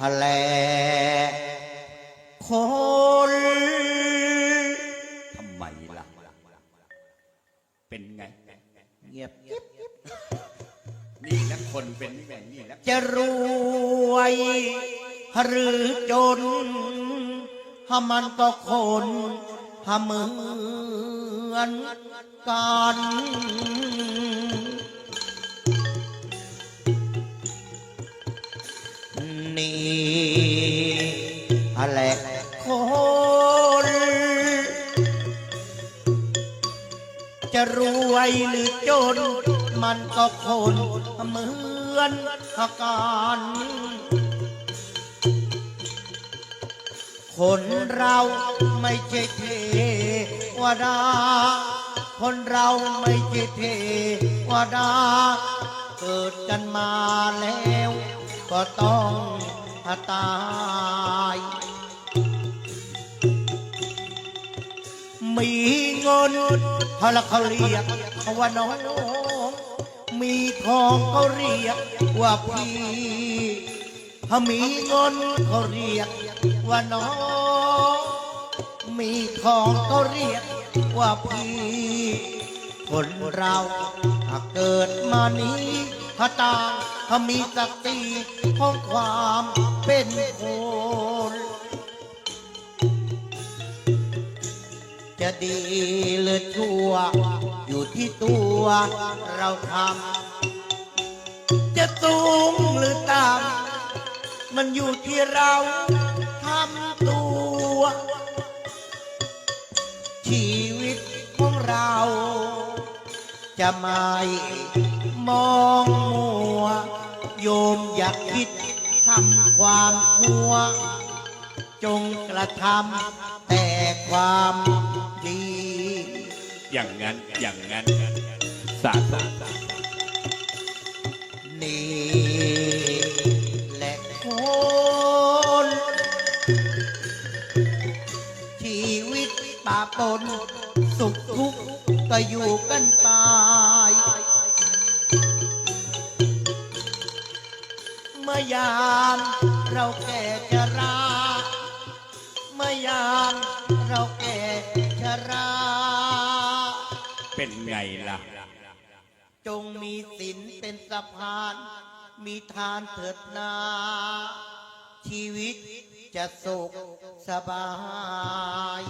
ฮะแลคนทำไมล่ะ เป็นไง เงียบนี่แหละคนเป็นนี่แหละนี่แหละจะรวย หรือจนหามันก็คนหาเหมือนกัน นี่อะไรคนจะรวยหรือจน มันก็คนเหมือนกันคนเราไม่ใช่เทวดา คนเราไม่ใช่เทวดา เกิดกันมาแล้ว ก็ต้องตาย มีเงินพละเขาเรียกว่าน้องมีทองเขาเรียกว่าพี่ถ้ามีเงินเขาเรียกว่าน้อง มีทองเขาเรียกว่าพี่คนเราถ้าเกิดมานี้ถ้าตาง ถ้ามีสักตีของความเป็นคนจะดีหรือชั่ว อยู่ที่ตัวเราทำ จะสูงหรือต่ำมันอยู่ที่เราทำตัว ชีวิตของเรา จะไม่มองมัว โยมอยากคิดทำความชั่ว จงกระทำแต่ความดี อย่างนั้นอย่างนั้นสาธุนี่แหละคนชีวิตป่าปนสุขทุกข์ก็อยู่กันไป มื่อยามเราแก่ชราเมื่อยามเราแก่ชรา เป็นไงล่ะ จงมีศีลเป็นสะพาน มีทานเถิดนา ชีวิตจะสุขสบาย